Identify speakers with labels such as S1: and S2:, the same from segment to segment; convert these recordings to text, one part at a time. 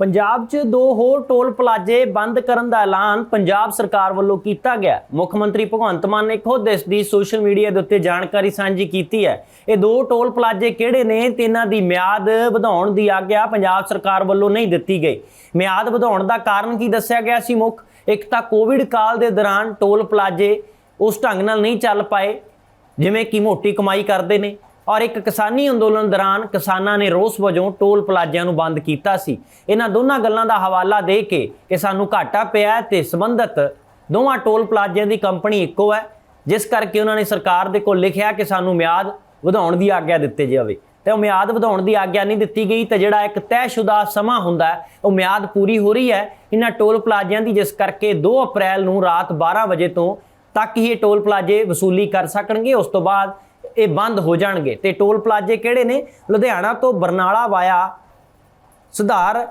S1: ਪੰਜਾਬ 'ਚ ਦੋ ਹੋਰ ਟੋਲ ਪਲਾਜ਼ੇ ਬੰਦ ਕਰਨ ਦਾ ਐਲਾਨ ਪੰਜਾਬ ਸਰਕਾਰ ਵੱਲੋਂ ਕੀਤਾ ਗਿਆ। ਮੁੱਖ ਮੰਤਰੀ ਭਗਵੰਤ ਮਾਨ ਨੇ ਖੁਦ ਇਸ ਦੀ ਸੋਸ਼ਲ ਮੀਡੀਆ ਦੇ ਉੱਤੇ ਜਾਣਕਾਰੀ ਸਾਂਝੀ ਕੀਤੀ ਹੈ। ਇਹ ਦੋ ਟੋਲ ਪਲਾਜ਼ੇ ਕਿਹੜੇ ਨੇ ਤੇ ਇਹਨਾਂ ਦੀ ਮਿਆਦ ਵਧਾਉਣ ਦੀ ਆਗਿਆ ਪੰਜਾਬ ਸਰਕਾਰ ਵੱਲੋਂ ਨਹੀਂ ਦਿੱਤੀ ਗਈ। ਮਿਆਦ ਵਧਾਉਣ ਦਾ ਕਾਰਨ ਕੀ ਦੱਸਿਆ ਗਿਆ ਸੀ ਮੁੱਖ? ਇੱਕ ਤਾਂ ਕੋਵਿਡ ਕਾਲ ਦੇ ਦੌਰਾਨ ਟੋਲ ਪਲਾਜ਼ੇ ਉਸ ਢੰਗ ਨਾਲ ਨਹੀਂ ਚੱਲ ਪਾਏ, ਜਿਵੇਂ ਕਿ ਮੋਟੀ ਕਮਾਈ ਕਰਦੇ ਨੇ। ਔਰ ਇੱਕ ਕਿਸਾਨੀ ਅੰਦੋਲਨ ਦੌਰਾਨ ਕਿਸਾਨਾਂ ਨੇ ਰੋਸ ਵਜੋਂ ਟੋਲ ਪਲਾਜ਼ਿਆਂ ਨੂੰ ਬੰਦ ਕੀਤਾ ਸੀ। ਇਹਨਾਂ ਦੋਨਾਂ ਗੱਲਾਂ ਦਾ ਹਵਾਲਾ ਦੇ ਕੇ ਕਿ ਸਾਨੂੰ ਘਾਟਾ ਪਿਆ ਹੈ ਤੇ ਸੰਬੰਧਤ ਦੋਵਾਂ ਟੋਲ ਪਲਾਜ਼ਿਆਂ ਦੀ ਕੰਪਨੀ ਇੱਕੋ ਹੈ, ਜਿਸ ਕਰਕੇ ਉਹਨਾਂ ਨੇ ਸਰਕਾਰ ਦੇ ਕੋਲ ਲਿਖਿਆ ਕਿ ਸਾਨੂੰ ਮਿਆਦ ਵਧਾਉਣ ਦੀ ਆਗਿਆ ਦਿੱਤੀ ਜਾਵੇ। ਤੇ ਉਹ ਮਿਆਦ ਵਧਾਉਣ ਦੀ ਆਗਿਆ ਨਹੀਂ ਦਿੱਤੀ ਗਈ ਤੇ ਜਿਹੜਾ ਇੱਕ ਤੈਅਸ਼ੁਦਾ ਸਮਾਂ ਹੁੰਦਾ ਹੈ, ਉਹ ਮਿਆਦ ਪੂਰੀ ਹੋ ਰਹੀ ਹੈ। ਇਹਨਾਂ ਟੋਲ ਪਲਾਜ਼ਿਆਂ ਦੀ ਜਿਸ ਕਰਕੇ 2 ਅਪ੍ਰੈਲ ਨੂੰ ਰਾਤ 12 ਵਜੇ ਤੋਂ ਤੱਕ ਹੀ ਇਹ ਟੋਲ ਪਲਾਜ਼ੇ ਵਸੂਲੀ ਕਰ ਸਕਣਗੇ। ਉਸ ਤੋਂ ਬਾਅਦ ਇਹ ਬੰਦ ਹੋ ਜਾਣਗੇ। ਤੇ ਟੋਲ ਪਲਾਜ਼ੇ ਕਿਹੜੇ ਨੇ? ਲੁਧਿਆਣਾ ਤੋਂ ਬਰਨਾਲਾ ਵਾਇਆ ਸੁਧਾਰ,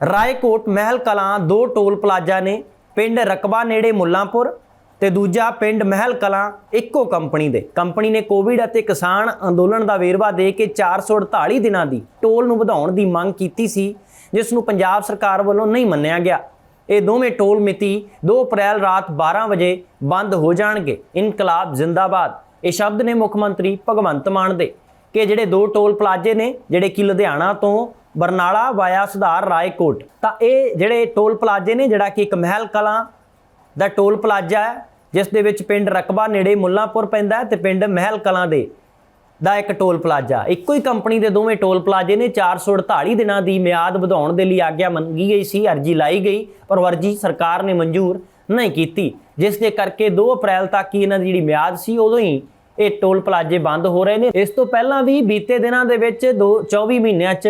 S1: ਰਾਏਕੋਟ, ਮਹਿਲ ਕਲਾਂ ਦੋ ਟੋਲ ਪਲਾਜ਼ਾ ਨੇ, ਪਿੰਡ ਰਕਬਾ ਨੇੜੇ ਮੁੱਲਾਂਪੁਰ ਤੇ ਦੂਜਾ ਪਿੰਡ ਮਹਿਲ ਕਲਾਂ ਇੱਕੋ ਕੰਪਨੀ ਦੇ। ਕੰਪਨੀ ਨੇ ਕੋਵਿਡ ਅਤੇ ਕਿਸਾਨ ਅੰਦੋਲਨ ਦਾ ਵੇਰਵਾ ਦੇ ਕੇ 448 ਦਿਨਾਂ ਦੀ ਟੋਲ ਨੂੰ ਵਧਾਉਣ ਦੀ ਮੰਗ ਕੀਤੀ ਸੀ, ਜਿਸ ਨੂੰ ਪੰਜਾਬ ਸਰਕਾਰ ਵੱਲੋਂ ਨਹੀਂ ਮੰਨਿਆ ਗਿਆ। ਇਹ ਦੋਵੇਂ ਟੋਲ ਮਿਤੀ 2 ਅਪ੍ਰੈਲ ਰਾਤ 12 ਵਜੇ ਬੰਦ ਹੋ ਜਾਣਗੇ। ਇਨਕਲਾਬ ਜ਼ਿੰਦਾਬਾਦ। ਇਹ ਸ਼ਬਦ ਨੇ ਮੁੱਖ ਮੰਤਰੀ ਭਗਵੰਤ ਮਾਨ ਦੇ ਕਿ ਜਿਹੜੇ ਦੋ ਟੋਲ ਪਲਾਜ਼ੇ ਨੇ, ਜਿਹੜੇ ਕਿ ਲੁਧਿਆਣਾ ਤੋਂ ਬਰਨਾਲਾ ਵਾਇਆ ਸੁਧਾਰ ਰਾਏਕੋਟ, ਤਾਂ ਇਹ ਜਿਹੜੇ ਟੋਲ ਪਲਾਜ਼ੇ ਨੇ, ਜਿਹੜਾ ਕਿ ਇੱਕ ਮਹਿਲ ਕਲਾਂ ਦਾ ਟੋਲ ਪਲਾਜ਼ਾ ਹੈ, ਜਿਸ ਦੇ ਵਿੱਚ ਪਿੰਡ ਰਕਬਾ ਨੇੜੇ ਮੁੱਲਾਂਪੁਰ ਪੈਂਦਾ ਹੈ ਤੇ ਪਿੰਡ ਮਹਿਲ ਕਲਾਂ ਦੇ ਦਾ ਇੱਕ ਟੋਲ ਪਲਾਜ਼ਾ। ਇੱਕੋ ਹੀ ਕੰਪਨੀ ਦੇ ਦੋਵੇਂ ਟੋਲ ਪਲਾਜ਼ੇ ਨੇ 448 ਦਿਨਾਂ ਦੀ ਮਿਆਦ ਵਧਾਉਣ ਦੇ ਲਈ ਆਗਿਆ ਮੰਗੀ ਗਈ ਸੀ, ਅਰਜੀ ਲਾਈ ਗਈ, ਪਰ ਵਰਜੀ ਸਰਕਾਰ ਨੇ ਮਨਜ਼ੂਰ ਨਹੀਂ ਕੀਤੀ। ਜਿਸ ਦੇ ਕਰਕੇ 2 ਅਪ੍ਰੈਲ ਤੱਕ ਹੀ ਇਹਨਾਂ ਦੀ ਜਿਹੜੀ ਮਿਆਦ ਸੀ, ਉਦੋਂ ਹੀ ਇਹ ਟੋਲ ਪਲਾਜ਼ੇ ਬੰਦ ਹੋ ਰਹੇ ਨੇ। ਇਸ ਤੋਂ ਪਹਿਲਾਂ ਵੀ ਬੀਤੇ ਦਿਨਾਂ ਦੇ ਵਿੱਚ ਦੋ 24 ਮਹੀਨਿਆਂ 'ਚ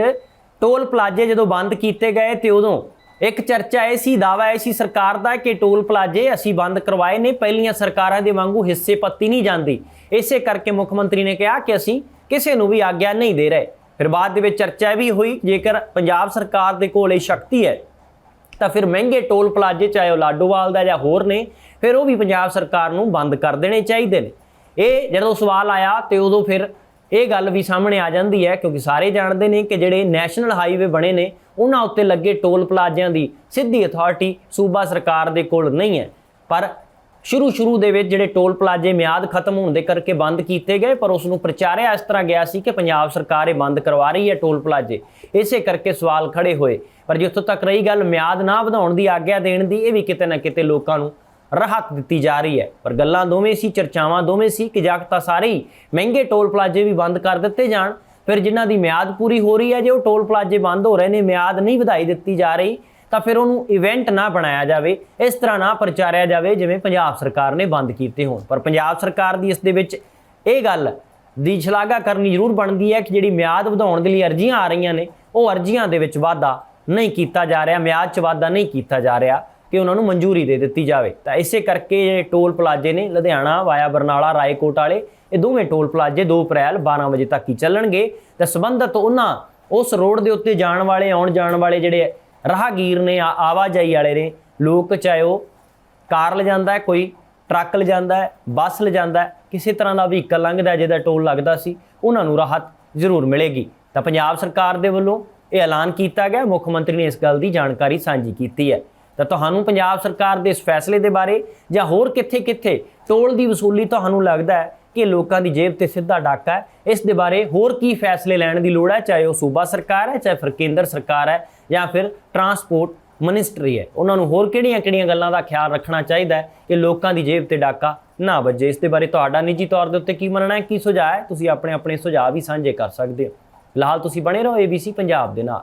S1: ਟੋਲ ਪਲਾਜ਼ੇ ਜਦੋਂ ਬੰਦ ਕੀਤੇ ਗਏ ਤੇ ਉਦੋਂ ਇੱਕ ਚਰਚਾ ਇਹ ਸੀ ਦਾਵਾ ਇਹ ਸੀ ਸਰਕਾਰ ਦਾ ਕਿ ਟੋਲ ਪਲਾਜ਼ੇ ਅਸੀਂ ਬੰਦ ਕਰਵਾਏ ਨੇ, ਪਹਿਲੀਆਂ ਸਰਕਾਰਾਂ ਦੇ ਵਾਂਗੂ ਹਿੱਸੇ ਪੱਤੀ ਨਹੀਂ ਜਾਂਦੀ। ਇਸੇ ਕਰਕੇ ਮੁੱਖ ਮੰਤਰੀ ਨੇ ਕਿਹਾ ਕਿ ਅਸੀਂ ਕਿਸੇ ਨੂੰ ਵੀ ਆਗਿਆ ਨਹੀਂ ਦੇ ਰਹੇ। ਫਿਰ ਬਾਅਦ ਦੇ ਵਿੱਚ ਚਰਚਾ ਇਹ ਵੀ ਹੋਈ, ਜੇਕਰ ਪੰਜਾਬ ਸਰਕਾਰ ਦੇ ਕੋਲ ਇਹ ਸ਼ਕਤੀ ਹੈ ਤਾਂ ਫਿਰ ਮਹਿੰਗੇ ਟੋਲ ਪਲਾਜ਼ੇ, ਚਾਹੇ ਉਹ ਲਾਡੋਵਾਲ ਦਾ ਜਾਂ ਹੋਰ ਨੇ, ਫਿਰ ਉਹ ਵੀ ਪੰਜਾਬ ਸਰਕਾਰ ਨੂੰ ਬੰਦ ਕਰ ਦੇਣੇ ਚਾਹੀਦੇ ਨੇ। ਇਹ ਜਦੋਂ ਸਵਾਲ ਆਇਆ, ਤੇ ਉਦੋਂ ਫਿਰ ਇਹ ਗੱਲ ਵੀ ਸਾਹਮਣੇ ਆ ਜਾਂਦੀ ਹੈ, ਕਿਉਂਕਿ ਸਾਰੇ ਜਾਣਦੇ ਨੇ ਕਿ ਜਿਹੜੇ ਨੈਸ਼ਨਲ ਹਾਈਵੇ ਬਣੇ ਨੇ, ਉਹਨਾਂ ਉੱਤੇ ਲੱਗੇ ਟੋਲ ਪਲਾਜ਼ਿਆਂ ਦੀ ਸਿੱਧੀ ਅਥਾਰਟੀ ਸੂਬਾ ਸਰਕਾਰ ਦੇ ਕੋਲ ਨਹੀਂ ਹੈ। ਪਰ ਸ਼ੁਰੂ ਸ਼ੁਰੂ ਦੇ ਵਿੱਚ ਜਿਹੜੇ ਟੋਲ ਪਲਾਜ਼ੇ ਮਿਆਦ ਖਤਮ ਹੋਣ ਦੇ ਕਰਕੇ ਬੰਦ ਕੀਤੇ ਗਏ, ਪਰ ਉਸ ਨੂੰ ਪ੍ਰਚਾਰਿਆ ਇਸ ਤਰ੍ਹਾਂ ਗਿਆ ਸੀ ਕਿ ਪੰਜਾਬ ਸਰਕਾਰ ਇਹ ਬੰਦ ਕਰਵਾ ਰਹੀ ਹੈ ਟੋਲ ਪਲਾਜ਼ੇ। ਇਸੇ ਕਰਕੇ ਸਵਾਲ ਖੜੇ ਹੋਏ। ਪਰ ਜਿੱਥੋਂ ਤੱਕ ਰਹੀ ਗੱਲ ਮਿਆਦ ਨਾ ਵਧਾਉਣ ਦੀ ਆਗਿਆ ਦੇਣ ਦੀ, ਇਹ ਵੀ ਕਿਤੇ ਨਾ ਕਿਤੇ ਲੋਕਾਂ ਨੂੰ ਰਾਹਤ ਦਿੱਤੀ ਜਾ ਰਹੀ ਹੈ। ਪਰ ਗੱਲਾਂ ਦੋਵੇਂ ਸੀ, ਚਰਚਾਵਾਂ ਦੋਵੇਂ ਸੀ ਕਿ ਜਗ ਤਾਂ ਸਾਰੇ ਹੀ ਮਹਿੰਗੇ ਟੋਲ ਪਲਾਜ਼ੇ ਵੀ ਬੰਦ ਕਰ ਦਿੱਤੇ ਜਾਣ। ਫਿਰ ਜਿਨ੍ਹਾਂ ਦੀ ਮਿਆਦ ਪੂਰੀ ਹੋ ਰਹੀ ਹੈ, ਜੇ ਉਹ ਟੋਲ ਪਲਾਜ਼ੇ ਬੰਦ ਹੋ ਰਹੇ ਨੇ, ਮਿਆਦ ਨਹੀਂ ਵਧਾਈ ਦਿੱਤੀ ਜਾ ਰਹੀ ਤਾਂ ਫਿਰ ਉਹਨੂੰ ਇਵੈਂਟ ਨਾ ਬਣਾਇਆ ਜਾਵੇ, ਇਸ ਤਰ੍ਹਾਂ ਨਾ ਪ੍ਰਚਾਰਿਆ ਜਾਵੇ ਜਿਵੇਂ ਪੰਜਾਬ ਸਰਕਾਰ ਨੇ ਬੰਦ ਕੀਤੇ ਹੋਣ। ਪਰ ਪੰਜਾਬ ਸਰਕਾਰ ਦੀ ਇਸ ਦੇ ਵਿੱਚ ਇਹ ਗੱਲ ਦੀ ਸ਼ਲਾਘਾ ਕਰਨੀ ਜ਼ਰੂਰ ਬਣਦੀ ਹੈ ਕਿ ਜਿਹੜੀ ਮਿਆਦ ਵਧਾਉਣ ਦੇ ਲਈ ਅਰਜ਼ੀਆਂ ਆ ਰਹੀਆਂ ਨੇ, ਉਹ ਅਰਜ਼ੀਆਂ ਦੇ ਵਿੱਚ ਵਾਧਾ ਨਹੀਂ ਕੀਤਾ ਜਾ ਰਿਹਾ, ਮਿਆਦ 'ਚ ਵਾਧਾ ਨਹੀਂ ਕੀਤਾ ਜਾ ਰਿਹਾ ਕਿ ਉਹਨਾਂ ਨੂੰ ਮਨਜ਼ੂਰੀ ਦੇ ਦਿੱਤੀ ਜਾਵੇ। ਤਾਂ ਇਸੇ ਕਰਕੇ ਜਿਹੜੇ ਟੋਲ ਪਲਾਜ਼ੇ ਨੇ ਲੁਧਿਆਣਾ, ਵਾਇਆ ਬਰਨਾਲਾ, ਰਾਏਕੋਟ ਵਾਲੇ ਇਹ ਦੋਵੇਂ ਟੋਲ ਪਲਾਜ਼ੇ 2 ਅਪ੍ਰੈਲ 12 ਵਜੇ ਤੱਕ ਹੀ ਚੱਲਣਗੇ। ਤੇ ਸੰਬੰਧਤ ਉਹਨਾਂ ਉਸ ਰੋਡ ਦੇ ਉੱਤੇ ਜਾਣ ਵਾਲੇ, ਆਉਣ ਜਾਣ ਵਾਲੇ ਜਿਹੜੇ ਰਾਹਗੀਰ ਨੇ ਆ- ਆਵਾਜਾਈ ਵਾਲੇ ਨੇ ਲੋਕ ਚਾਹੇ ਉਹ ਕਾਰ ਲਿਜਾਂਦਾ ਹੈ, ਕੋਈ ਟਰੱਕ ਲਿਜਾਂਦਾ ਹੈ, ਬੱਸ ਲਿਜਾਂਦਾ ਹੈ, ਕਿਸੇ ਤਰ੍ਹਾਂ ਦਾ ਵਹੀਕਲ ਲੰਘਦਾ ਹੈ, ਜਿਹਦਾ ਟੋਲ ਲੱਗਦਾ ਸੀ, ਉਹਨਾਂ ਨੂੰ ਰਾਹਤ ਜ਼ਰੂਰ ਮਿਲੇਗੀ। ਤਾਂ ਪੰਜਾਬ ਸਰਕਾਰ ਦੇ ਵੱਲੋਂ ਇਹ ਐਲਾਨ ਕੀਤਾ ਗਿਆ। ਮੁੱਖ ਮੰਤਰੀ ਨੇ ਇਸ ਗੱਲ ਦੀ ਜਾਣਕਾਰੀ ਸਾਂਝੀ ਕੀਤੀ ਹੈ। ਤਾਂ ਤੁਹਾਨੂੰ ਪੰਜਾਬ ਸਰਕਾਰ ਦੇ ਇਸ ਫੈਸਲੇ ਦੇ ਬਾਰੇ ਜਾਂ ਹੋਰ ਕਿੱਥੇ-ਕਿੱਥੇ ਟੋਲ ਦੀ ਵਸੂਲੀ ਤੁਹਾਨੂੰ ਲੱਗਦਾ ਹੈ ਕਿ ਲੋਕਾਂ ਦੀ ਜੇਬ ਤੇ ਸਿੱਧਾ ਡਾਕਾ ਹੈ। ਇਸ ਦੇ ਬਾਰੇ ਹੋਰ ਕੀ ਫੈਸਲੇ ਲੈਣ ਦੀ ਲੋੜ ਹੈ? ਚਾਹੇ ਉਹ ਸੂਬਾ ਸਰਕਾਰ ਹੈ, ਚਾਹੇ ਫਿਰ ਕੇਂਦਰ ਸਰਕਾਰ ਹੈ ਜਾਂ ਫਿਰ ਟਰਾਂਸਪੋਰਟ ਮਿਨਿਸਟਰੀ ਹੈ। ਉਹਨਾਂ ਨੂੰ ਹੋਰ ਕਿਹੜੀਆਂ-ਕਿਹੜੀਆਂ ਗੱਲਾਂ ਦਾ ਖਿਆਲ ਰੱਖਣਾ ਚਾਹੀਦਾ ਹੈ ਕਿ ਲੋਕਾਂ ਦੀ ਜੇਬ ਤੇ ਡਾਕਾ ਨਾ ਵੱਜੇ? ਇਸ ਦੇ ਬਾਰੇ ਤੁਹਾਡਾ ਨਿੱਜੀ ਤੌਰ ਦੇ ਉੱਤੇ ਕੀ ਮੰਨਣਾ ਹੈ? ਕੀ ਸੁਝਾਅ ਹੈ? ਤੁਸੀਂ ਆਪਣੇ ਆਪਣੇ ਸੁਝਾਅ ਵੀ ਸਾਂਝੇ ਕਰ ਸਕਦੇ ਹੋ। ਫਿਲਹਾਲ ਤੁਸੀਂ ਬਣੇ ਰਹੋ ABC ਪੰਜਾਬ ਦੇ ਨਾਲ।